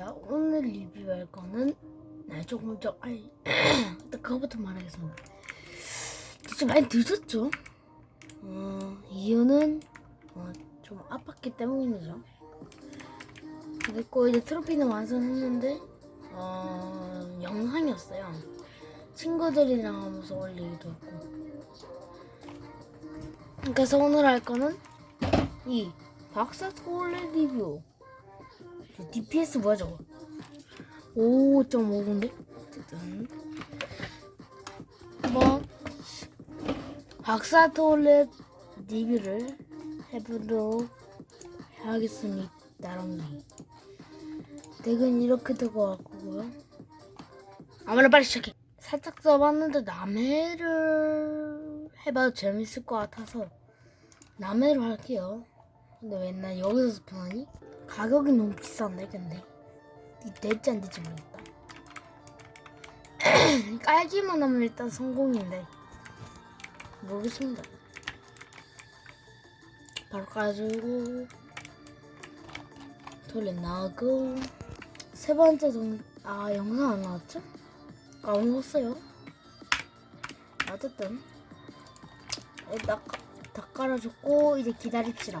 자, 오늘 리뷰할 거는 네, 조금 더 아니 일단 그거부터 말하겠습니다. 좀 많이 늦었죠? 어, 이유는 어, 좀 아팠기 때문이죠. 그리고 이제 트로피는 완성했는데 어, 영상이었어요. 친구들이랑 하면서 올리기도 했고. 그래서 오늘 할 거는 이 박사 토레 리뷰. 저 DPS 뭐야 저거? 5.5인데? 어쨌든 한번 박사 토레 리뷰를 해보도록 하겠습니다. 여러분. 덱은 이렇게 되고 왔고요. 아무나 빨리 시작해. 살짝 써봤는데 남해를 해봐도 재밌을 것 같아서 남해로 할게요. 근데 맨날 여기서 스폰하니? 가격이 너무 비싼데 근데 이 될지 안 될지 모르겠다. 깔기만 하면 일단 성공인데 모르겠습니다. 바로 가지고 돌려 나고 세 번째 동... 아 영상 안 나왔죠? 까먹었어요. 어쨌든 다, 다 깔아줬고 이제 기다립시다.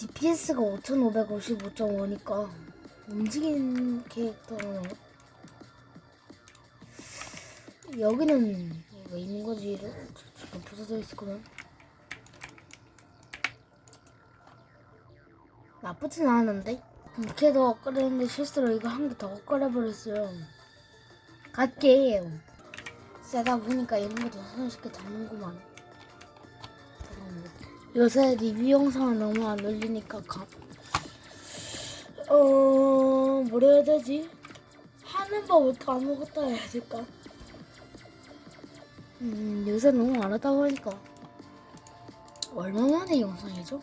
DPS가 5555.5니까 움직이는 캐릭터는 여기는 왜 있는 거지? 잠깐 부서져 있을 거면 나쁘진 않았는데? 이렇게 더 엇갈렸는데 실수로 이거 한 개 더 엇갈려버렸어요. 갈게요 세다 보니까 이런 것도 손쉽게 잡는구만 요새 리뷰 영상을 너무 안 올리니까 가... 어... 뭐라 해야 되지? 하는 법부터 아무것도 해야 될까? 음, 요새 너무 안 하다 보니까 얼마 만에 영상이죠?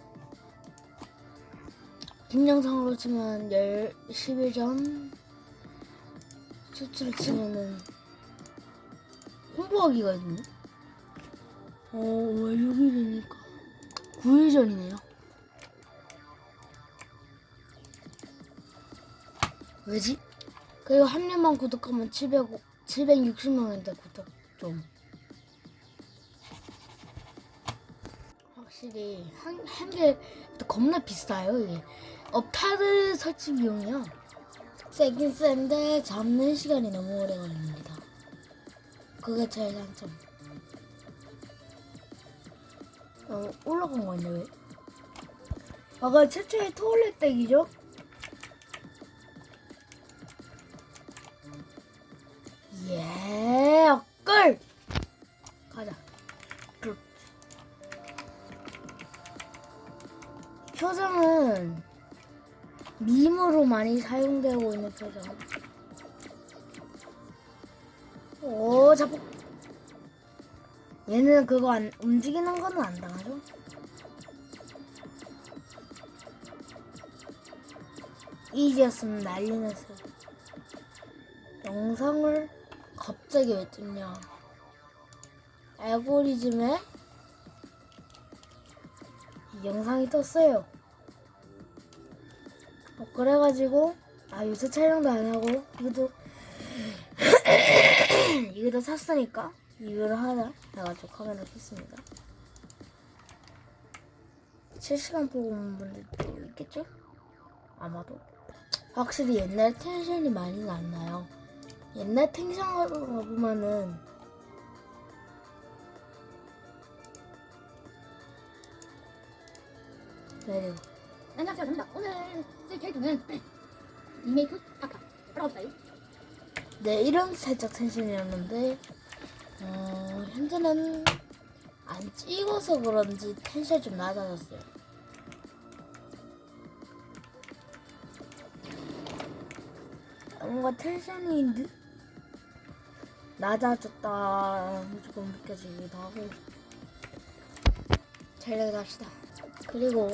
긴 영상으로 치면 10, 10일 전 추출을 치면은 홍보하기가 있네 어, 왜 6일이니까 9일 전이네요. 왜지? 그리고 한 명만 구독하면 700, 760명인데 구독 좀. 확실히 한, 한 개 겁나 비싸요 이게. 업타드 설치 비용이요. 세긴 센데 잡는 시간이 너무 오래 걸립니다. 그게 제일 장점. 어, 올라간 거 있네, 왜? 아까 최초의 토일렛 덱이죠? 예, 끌! 가자. 끌. 표정은 밈으로 많이 사용되고 있는 표정. 오, 자꾸 얘는 그거 안 움직이는 거는 안 당하죠? 이지였으면 난리 났어요. 영상을 갑자기 왜 찍냐? 알고리즘에 이 영상이 떴어요. 뭐 그래가지고 아 요새 촬영도 안 하고 이것도 이것도 샀으니까 리뷰를 하자 해가지고 카메라 켰습니다. 실시간 보고 오는 분들도 있겠죠? 아마도. 확실히 옛날 텐션이 많이 안 나요. 옛날 텐션으로 보면은 내려. 안녕하세요 저입니다 오늘 쓸 캐릭터는 리메이크 아카 따라오세요 네, 이런 살짝 텐션이었는데 어, 현재는 안 찍어서 그런지 텐션이 좀 낮아졌어요. 뭔가 텐션이 느- 낮아졌다 무조건 느껴지기도 하고 잘 갑시다. 그리고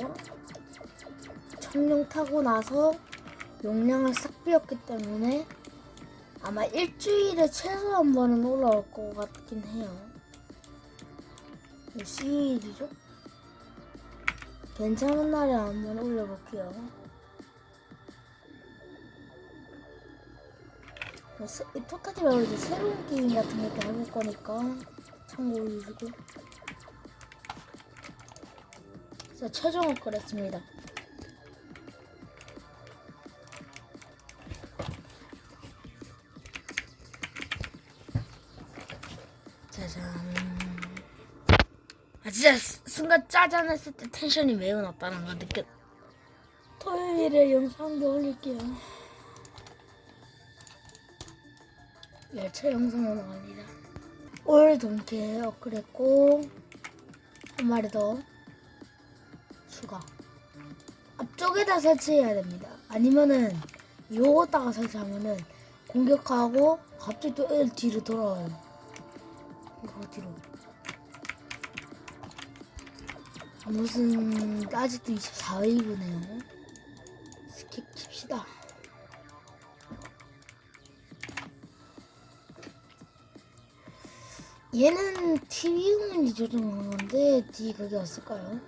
청룡 타고 나서 용량을 싹 비웠기 때문에 아마 일주일에 최소 한 번은 올라올 것 같긴 해요. 몇 시일이죠? 괜찮은 날에 한번 올려볼게요. 뭐 새- 이 토타지 말고 이제 새로운 게임 같은 것도 해볼 거니까 참고해주시고. 그래서 최종 업글 했습니다. 진짜 스- 순간 짜잔했을 때 텐션이 매우 높다는 거 느꼈. 토요일에 영상도 올릴게요. 열차 영상 올라갑니다. 올 동캐 업그레이드고 한 마리 더 추가. 앞쪽에다 설치해야 됩니다. 아니면은 요거다가 설치하면은 공격하고 갑자기 또애 뒤로 돌아와요. 이거 뒤로. 무슨 아직도 24회이구네요. 스킵 킵시다. 얘는 TV용만이 조정한 건데 뒤 그게 없을까요?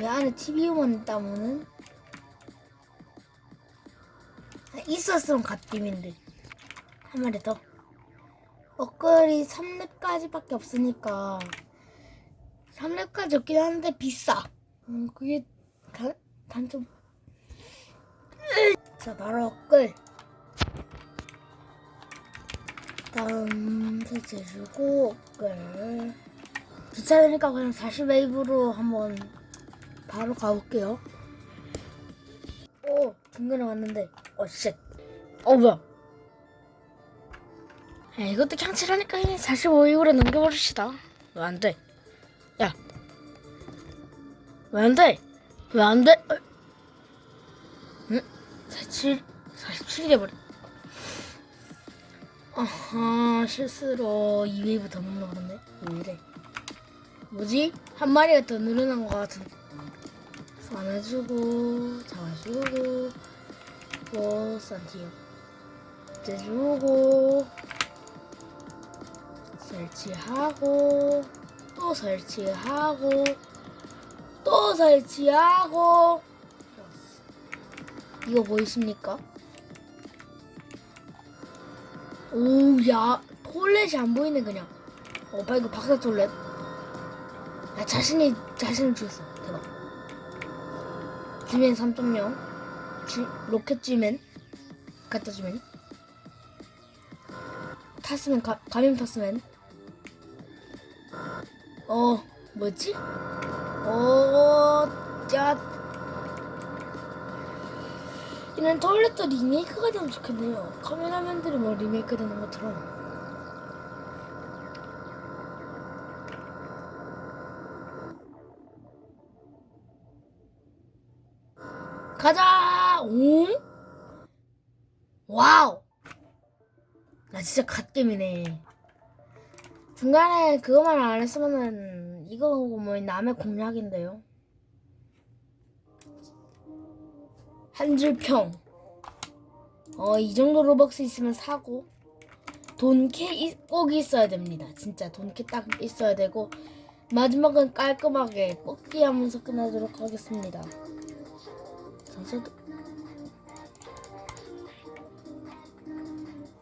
이 안에 TV용만 있다면은 있었으면 갓김인데 한 마리 더 업글이 3렙까지밖에 없으니까 3렙까지 없긴 한데 비싸. 음, 그게 단, 단점. 자 바로 업글 다음 설치해주고 업글 귀찮으니까 그냥 40웨이브로 한번 바로 가볼게요. 오 중간에 왔는데. 어쉣. 어 뭐야? 야, 이것도 캔슬하니까 45웨이브로 넘겨버립시다. 왜 안돼 야. 왜 안 돼? 왜 안돼? 어. 응? 47 47이 돼버려 아하 실수로 2웨이브 더 눌러버렸네 왜 이래 뭐지? 한 마리가 더 늘어난 것 같은데 쏴내주고 잡아주고 또 산티오 재주고 설치하고 또 설치하고 또 설치하고. 이거 보이십니까? 오야 톨렛이 안 보이네 그냥. 오빠 이거 박사 톨렛. 야 자신이 자신을 죽였어. 대박. G맨 3.0 G, 로켓 G맨. 갖다 주면 탔으면 가, 가빔 탔으면 어 뭐지? 어짜 이런 톨렛도 리메이크가 되면 좋겠네요 카메라맨들이 뭐 리메이크 되는 것처럼 가자! 옹? 와우! 나 진짜 갓겜이네. 중간에 그거만 안 했으면은 이거 뭐 남의 공략인데요. 한 줄 평. 어, 이 정도 로벅스 있으면 사고. 돈캐 이- 꼭 있어야 됩니다. 진짜 돈캐 딱 있어야 되고. 마지막은 깔끔하게 뽑기 하면서 끝내도록 하겠습니다. 선수도.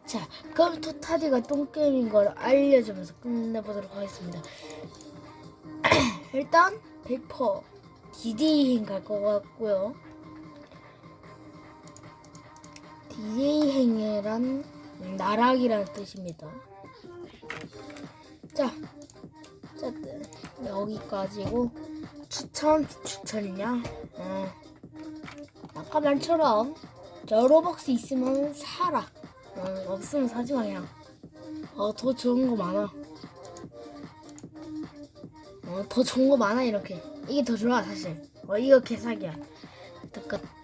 자, 그럼 토타디가 똥게임인 걸 알려주면서 끝내보도록 하겠습니다. 일단 100% DD행 갈 것 같고요. DD행이란 나락이라는 뜻입니다. 자, 어쨌든 여기까지고 추천 추천이냐? 어. 아까 말처럼 저 로벅스 있으면 사라. 어, 없으면 사지 마 그냥. 어, 더 좋은 거 많아. 어, 더 좋은 거 많아 이렇게. 이게 더 좋아 사실. 어, 이거 개사기야. 끝.